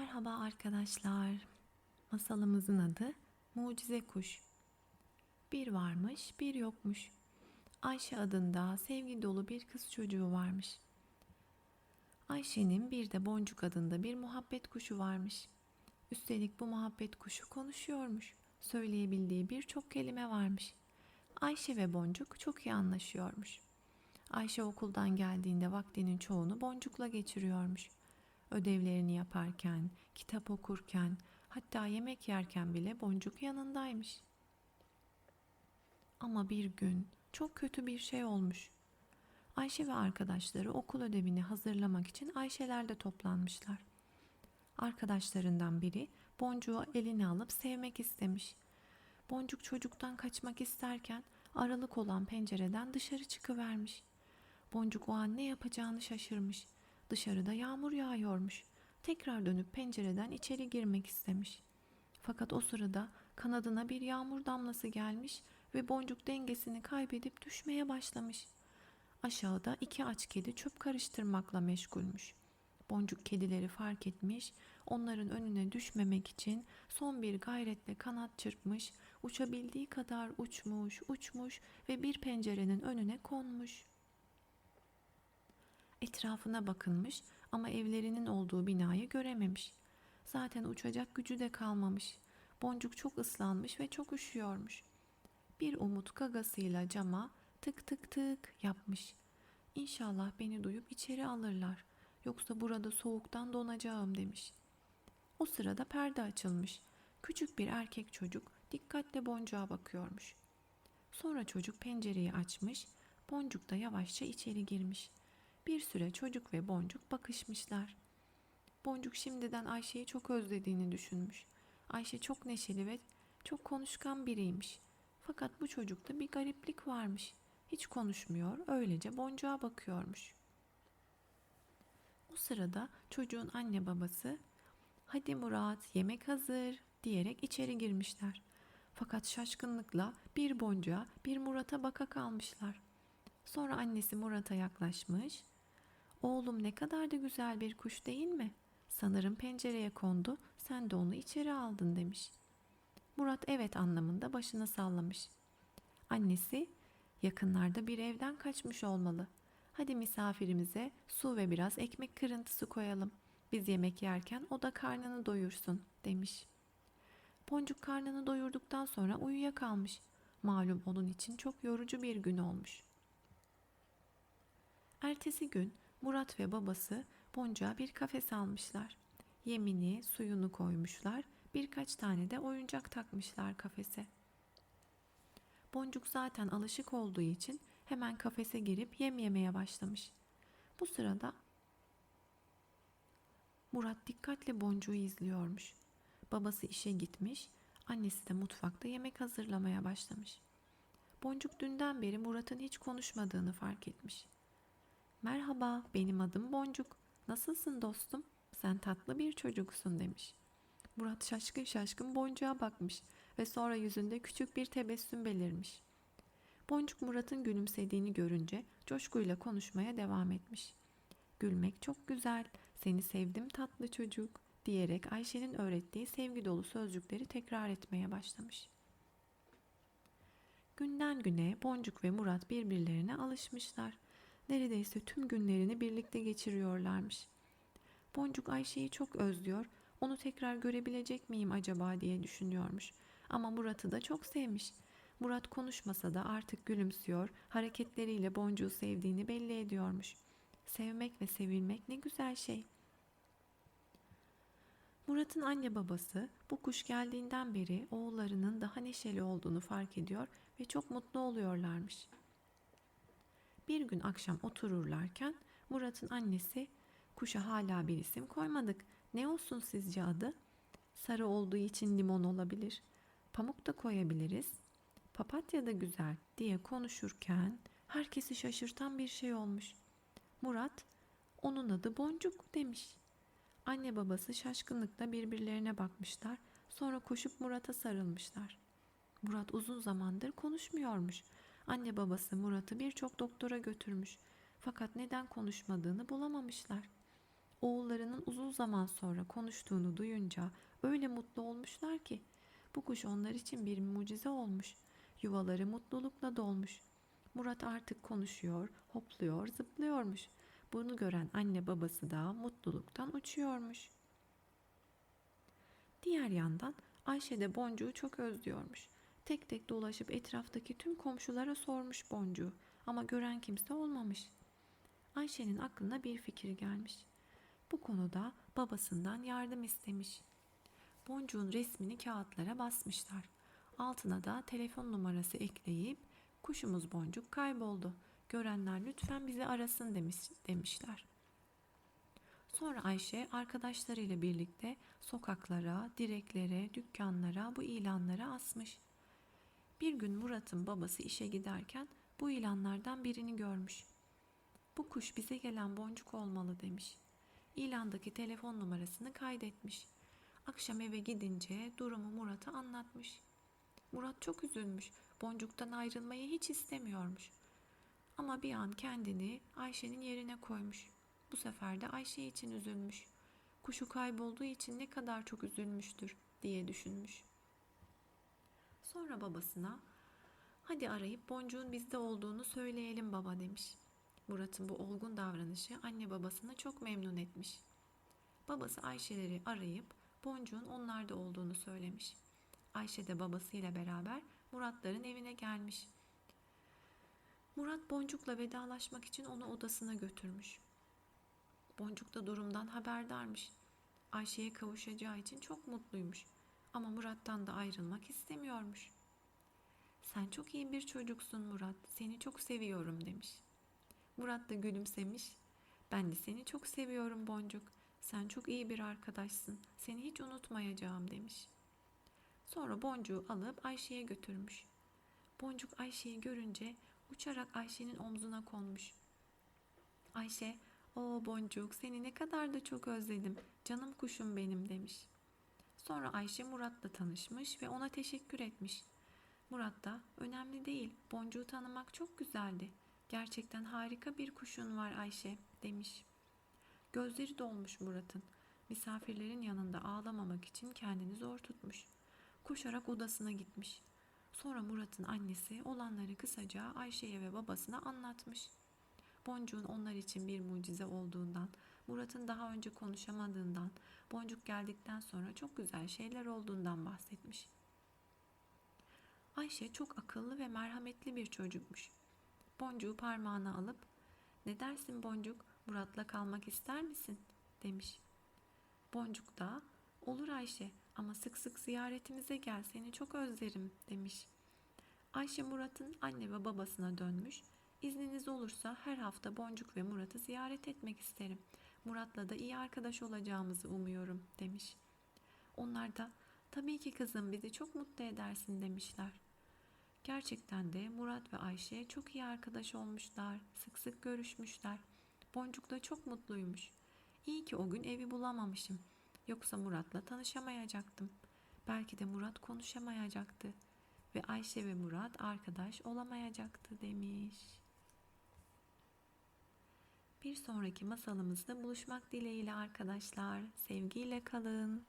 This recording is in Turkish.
Merhaba arkadaşlar. Masalımızın adı Mucize Kuş. Bir varmış, bir yokmuş. Ayşe adında sevgi dolu bir kız çocuğu varmış. Ayşe'nin bir de Boncuk adında bir muhabbet kuşu varmış. Üstelik bu muhabbet kuşu konuşuyormuş. Söyleyebildiği birçok kelime varmış. Ayşe ve Boncuk çok iyi anlaşıyormuş. Ayşe okuldan geldiğinde vaktinin çoğunu Boncuk'la geçiriyormuş. Ödevlerini yaparken, kitap okurken, hatta yemek yerken bile Boncuk yanındaymış. Ama bir gün çok kötü bir şey olmuş. Ayşe ve arkadaşları okul ödevini hazırlamak için Ayşeler'de toplanmışlar. Arkadaşlarından biri Boncuk'u eline alıp sevmek istemiş. Boncuk çocuktan kaçmak isterken aralık olan pencereden dışarı çıkıvermiş. Boncuk o an ne yapacağını şaşırmış. Dışarıda yağmur yağıyormuş. Tekrar dönüp pencereden içeri girmek istemiş. Fakat o sırada kanadına bir yağmur damlası gelmiş ve boncuk dengesini kaybedip düşmeye başlamış. Aşağıda iki aç kedi çöp karıştırmakla meşgulmüş. Boncuk kedileri fark etmiş, onların önüne düşmemek için son bir gayretle kanat çırpmış, uçabildiği kadar uçmuş, uçmuş ve bir pencerenin önüne konmuş. Etrafına bakınmış ama evlerinin olduğu binayı görememiş. Zaten uçacak gücü de kalmamış. Boncuk çok ıslanmış ve çok üşüyormuş. Bir umut gagasıyla cama tık tık tık yapmış. İnşallah beni duyup içeri alırlar. Yoksa burada soğuktan donacağım demiş. O sırada perde açılmış. Küçük bir erkek çocuk dikkatle boncuğa bakıyormuş. Sonra çocuk pencereyi açmış, boncuk da yavaşça içeri girmiş. Bir süre çocuk ve Boncuk bakışmışlar. Boncuk şimdiden Ayşe'yi çok özlediğini düşünmüş. Ayşe çok neşeli ve çok konuşkan biriymiş. Fakat bu çocukta bir gariplik varmış. Hiç konuşmuyor, öylece Boncuk'a bakıyormuş. O sırada çocuğun anne babası "Hadi Murat, yemek hazır." diyerek içeri girmişler. Fakat şaşkınlıkla bir Boncuk'a, bir Murat'a baka kalmışlar. Sonra annesi Murat'a yaklaşmış. Oğlum ne kadar da güzel bir kuş değil mi? Sanırım pencereye kondu, sen de onu içeri aldın demiş. Murat evet anlamında başını sallamış. Annesi, yakınlarda bir evden kaçmış olmalı. Hadi misafirimize su ve biraz ekmek kırıntısı koyalım. Biz yemek yerken o da karnını doyursun demiş. Boncuk karnını doyurduktan sonra uyuyakalmış. Malum onun için çok yorucu bir gün olmuş. Ertesi gün Murat ve babası Boncuğa bir kafes almışlar. Yemini, suyunu koymuşlar. Birkaç tane de oyuncak takmışlar kafese. Boncuk zaten alışık olduğu için hemen kafese girip yem yemeye başlamış. Bu sırada Murat dikkatle Boncuğu izliyormuş. Babası işe gitmiş, annesi de mutfakta yemek hazırlamaya başlamış. Boncuk dünden beri Murat'ın hiç konuşmadığını fark etmiş. Merhaba, benim adım Boncuk. Nasılsın dostum? Sen tatlı bir çocuksun demiş. Murat şaşkın şaşkın Boncuk'a bakmış ve sonra yüzünde küçük bir tebessüm belirmiş. Boncuk Murat'ın gülümsediğini görünce coşkuyla konuşmaya devam etmiş. Gülmek çok güzel, seni sevdim tatlı çocuk diyerek Ayşe'nin öğrettiği sevgi dolu sözcükleri tekrar etmeye başlamış. Günden güne Boncuk ve Murat birbirlerine alışmışlar neredeyse tüm günlerini birlikte geçiriyorlarmış. Boncuk Ayşe'yi çok özlüyor, onu tekrar görebilecek miyim acaba diye düşünüyormuş. Ama Murat'ı da çok sevmiş. Murat konuşmasa da artık gülümsüyor, hareketleriyle Boncuk'u sevdiğini belli ediyormuş. Sevmek ve sevilmek ne güzel şey. Murat'ın anne babası bu kuş geldiğinden beri oğullarının daha neşeli olduğunu fark ediyor ve çok mutlu oluyorlarmış.'' Bir gün akşam otururlarken Murat'ın annesi kuşa hala bir isim koymadık. Ne olsun sizce adı? Sarı olduğu için limon olabilir. Pamuk da koyabiliriz. Papatya da güzel diye konuşurken herkesi şaşırtan bir şey olmuş. Murat onun adı Boncuk demiş. Anne babası şaşkınlıkla birbirlerine bakmışlar. Sonra koşup Murat'a sarılmışlar. Murat uzun zamandır konuşmuyormuş. Anne babası Murat'ı birçok doktora götürmüş. Fakat neden konuşmadığını bulamamışlar. oğullarının uzun zaman sonra konuştuğunu duyunca öyle mutlu olmuşlar ki bu kuş onlar için bir mucize olmuş. Yuvaları mutlulukla dolmuş. Murat artık konuşuyor, hopluyor, zıplıyormuş. Bunu gören anne babası da mutluluktan uçuyormuş. Diğer yandan Ayşe de Boncuğu çok özlüyormuş. Tek tek dolaşıp etraftaki tüm komşulara sormuş Boncuğu ama gören kimse olmamış. Ayşe'nin aklına bir fikir gelmiş. Bu konuda babasından yardım istemiş. Boncuğun resmini kağıtlara basmışlar. Altına da telefon numarası ekleyip kuşumuz boncuk kayboldu. Görenler lütfen bizi arasın demiş, demişler. Sonra Ayşe arkadaşlarıyla birlikte sokaklara, direklere, dükkanlara bu ilanları asmış. Bir gün Murat'ın babası işe giderken bu ilanlardan birini görmüş. Bu kuş bize gelen boncuk olmalı demiş. İlandaki telefon numarasını kaydetmiş. Akşam eve gidince durumu Murat'a anlatmış. Murat çok üzülmüş. Boncuktan ayrılmayı hiç istemiyormuş. Ama bir an kendini Ayşe'nin yerine koymuş. Bu sefer de Ayşe için üzülmüş. Kuşu kaybolduğu için ne kadar çok üzülmüştür diye düşünmüş. Sonra babasına hadi arayıp boncuğun bizde olduğunu söyleyelim baba demiş. Murat'ın bu olgun davranışı anne babasını çok memnun etmiş. Babası Ayşeleri arayıp boncuğun onlarda olduğunu söylemiş. Ayşe de babasıyla beraber Muratların evine gelmiş. Murat Boncuk'la vedalaşmak için onu odasına götürmüş. Boncuk da durumdan haberdarmış. Ayşe'ye kavuşacağı için çok mutluymuş. Ama Murat'tan da ayrılmak istemiyormuş. Sen çok iyi bir çocuksun Murat. Seni çok seviyorum demiş. Murat da gülümsemiş. Ben de seni çok seviyorum Boncuk. Sen çok iyi bir arkadaşsın. Seni hiç unutmayacağım demiş. Sonra Boncuk'u alıp Ayşe'ye götürmüş. Boncuk Ayşe'yi görünce uçarak Ayşe'nin omzuna konmuş. Ayşe, o Boncuk seni ne kadar da çok özledim. Canım kuşum benim demiş. Sonra Ayşe Murat'la tanışmış ve ona teşekkür etmiş. Murat da önemli değil. Boncuğu tanımak çok güzeldi. Gerçekten harika bir kuşun var Ayşe demiş. Gözleri dolmuş Murat'ın. Misafirlerin yanında ağlamamak için kendini zor tutmuş. Koşarak odasına gitmiş. Sonra Murat'ın annesi olanları kısaca Ayşe'ye ve babasına anlatmış. Boncuğun onlar için bir mucize olduğundan, Murat'ın daha önce konuşamadığından, Boncuk geldikten sonra çok güzel şeyler olduğundan bahsetmiş. Ayşe çok akıllı ve merhametli bir çocukmuş. Boncuğu parmağına alıp "Ne dersin Boncuk? Murat'la kalmak ister misin?" demiş. Boncuk da "Olur Ayşe ama sık sık ziyaretimize gel seni çok özlerim." demiş. Ayşe Murat'ın anne ve babasına dönmüş. İzniniz olursa her hafta Boncuk ve Murat'ı ziyaret etmek isterim. Murat'la da iyi arkadaş olacağımızı umuyorum demiş. Onlar da tabii ki kızım bizi çok mutlu edersin demişler. Gerçekten de Murat ve Ayşe çok iyi arkadaş olmuşlar, sık sık görüşmüşler. Boncuk da çok mutluymuş. İyi ki o gün evi bulamamışım. Yoksa Murat'la tanışamayacaktım. Belki de Murat konuşamayacaktı ve Ayşe ve Murat arkadaş olamayacaktı demiş. Bir sonraki masalımızda buluşmak dileğiyle arkadaşlar. Sevgiyle kalın.